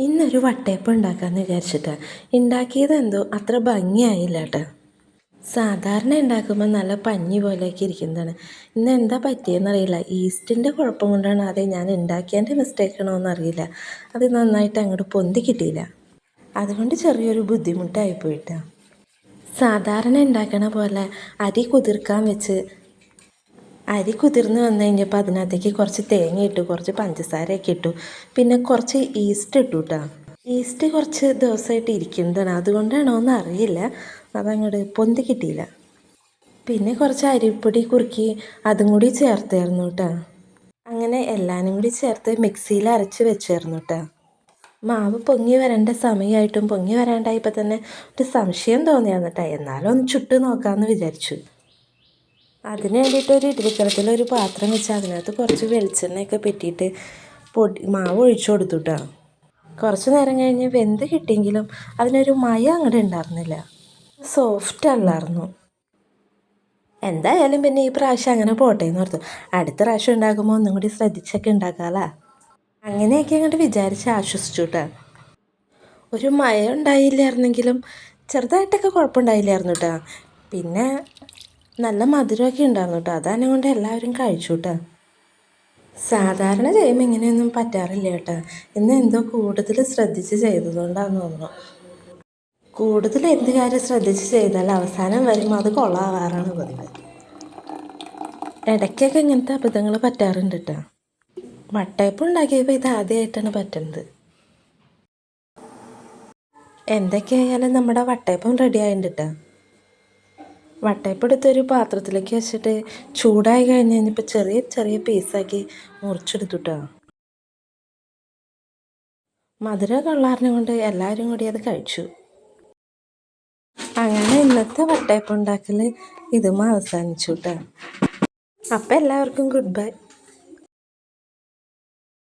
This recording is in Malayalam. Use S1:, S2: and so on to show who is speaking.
S1: ഇന്നൊരു വട്ടയപ്പം ഉണ്ടാക്കാമെന്ന് വിചാരിച്ചിട്ട്. ഉണ്ടാക്കിയത് എന്തോ അത്ര ഭംഗിയായില്ല കേട്ടോ സാധാരണ ഉണ്ടാക്കുമ്പോൾ നല്ല പഞ്ഞി പോലെയൊക്കെ ഇരിക്കുന്നതാണ്. ഇന്ന് എന്താ പറ്റിയെന്നറിയില്ല. ഈസ്റ്റിന്റെ കുഴപ്പം കൊണ്ടാണ് അതേ ഞാൻ ഉണ്ടാക്കിയതിന്റെ മിസ്റ്റേക്ക് ആണോ എന്നറിയില്ല അത് നന്നായിട്ട് അങ്ങോട്ട് പൊന്തി കിട്ടിയില്ല. അതുകൊണ്ട് ചെറിയൊരു ബുദ്ധിമുട്ടായി പോയിട്ടാ സാധാരണ ഉണ്ടാക്കണ പോലെ അരി കുതിർക്കാൻ വെച്ച് അരി കുതിർന്ന് വന്നു കഴിഞ്ഞപ്പോൾ അതിനകത്തേക്ക് കുറച്ച് തേങ്ങ ഇട്ടു കുറച്ച് പഞ്ചസാരയൊക്കെ ഇട്ടു. പിന്നെ കുറച്ച് ഈസ്റ്റ് ഇട്ടു കേട്ടോ ഈസ്റ്റ് കുറച്ച് ദിവസമായിട്ട് ഇരിക്കുന്നതാണ്. അതുകൊണ്ടാണോ എന്ന് അറിയില്ല. അതങ്ങോട്ട് പൊന്തി കിട്ടിയില്ല. പിന്നെ കുറച്ച് അരിപ്പൊടി കുറുക്കി അതും കൂടി ചേർത്തായിരുന്നു കേട്ടോ അങ്ങനെ എല്ലാനും കൂടി ചേർത്ത് മിക്സിയിൽ അരച്ച് വെച്ചായിരുന്നു കേട്ടോ മാവ് പൊങ്ങി വരേണ്ട സമയമായിട്ടും പൊങ്ങി വരാണ്ടായപ്പോൾ തന്നെ ഒരു സംശയം തോന്നിയാന്നിട്ടാ എന്നാലും ഒന്ന് ചുട്ട് നോക്കാമെന്ന് വിചാരിച്ചു. അതിന് വേണ്ടിയിട്ട് ഒരു ഇഡ്ഡലിക്കലത്തിൽ ഒരു പാത്രം വെച്ച് അതിനകത്ത് കുറച്ച് വെളിച്ചെണ്ണയൊക്കെ പെറ്റിയിട്ട് പൊടി മാവ് ഒഴിച്ചു കൊടുത്തു കേട്ടോ കുറച്ച് നേരം കഴിഞ്ഞ് വെന്ത് കിട്ടിയെങ്കിലും അതിനൊരു മയ അങ്ങോട്ട് ഉണ്ടായിരുന്നില്ല സോഫ്റ്റ് അല്ലായിരുന്നു എന്തായാലും പിന്നെ ഈ പ്രാവശ്യം അങ്ങനെ പോട്ടെ എന്ന് ഓർത്തു. അടുത്ത പ്രാവശ്യം ഉണ്ടാക്കുമ്പോൾ ഒന്നും കൂടി ശ്രദ്ധിച്ചൊക്കെ ഉണ്ടാക്കാമല്ലോ അങ്ങനെയൊക്കെ അങ്ങോട്ട് വിചാരിച്ച് ആശ്വസിച്ചു കേട്ടോ ഒരു മയ ഉണ്ടായില്ലായിരുന്നെങ്കിലും ചെറുതായിട്ടൊക്കെ കുഴപ്പമുണ്ടായില്ലായിരുന്നു കേട്ടോ പിന്നെ നല്ല മധുരമൊക്കെ ഉണ്ടായിരുന്നു കേട്ടോ. അതാണ് കൊണ്ട് എല്ലാവരും കഴിച്ചു കേട്ടോ സാധാരണ ചെയ്യുമ്പോൾ ഇങ്ങനെയൊന്നും പറ്റാറില്ല കേട്ടോ. ഇന്ന് എന്തോ കൂടുതൽ ശ്രദ്ധിച്ച് ചെയ്തതുകൊണ്ടാണെന്ന് തോന്നുന്നു. കൂടുതൽ എന്ത് കാര്യം ശ്രദ്ധിച്ച് ചെയ്താൽ അവസാനം വരുമ്പോൾ അത് കൊള്ളാവാറാണ് പതിവ്. ഇടയ്ക്കൊക്കെ ഇങ്ങനത്തെ അബദ്ധങ്ങൾ പറ്റാറുണ്ട് കേട്ടോ. വട്ടയപ്പം ഉണ്ടാക്കിയപ്പോൾ ഇത് ആദ്യമായിട്ടാണ് പറ്റുന്നത്. എന്തൊക്കെയായാലും നമ്മുടെ വട്ടയപ്പം റെഡി ആയിട്ടുണ്ട് കേട്ടോ. വട്ടയപ്പം എടുത്തൊരു പാത്രത്തിലേക്ക് വെച്ചിട്ട് ചൂടായി കഴിഞ്ഞ് കഴിഞ്ഞപ്പോൾ ചെറിയ ചെറിയ പീസാക്കി മുറിച്ചെടുത്തുട്ടോ. മധുരം കൊള്ളാറിനെ കൊണ്ട് എല്ലാവരും കൂടി അത് കഴിച്ചു. അങ്ങനെ ഇന്നത്തെ വട്ടയപ്പം ഉണ്ടാക്കൽ ഇതും അവസാനിച്ചു കേട്ടോ അപ്പം എല്ലാവർക്കും ഗുഡ് ബൈ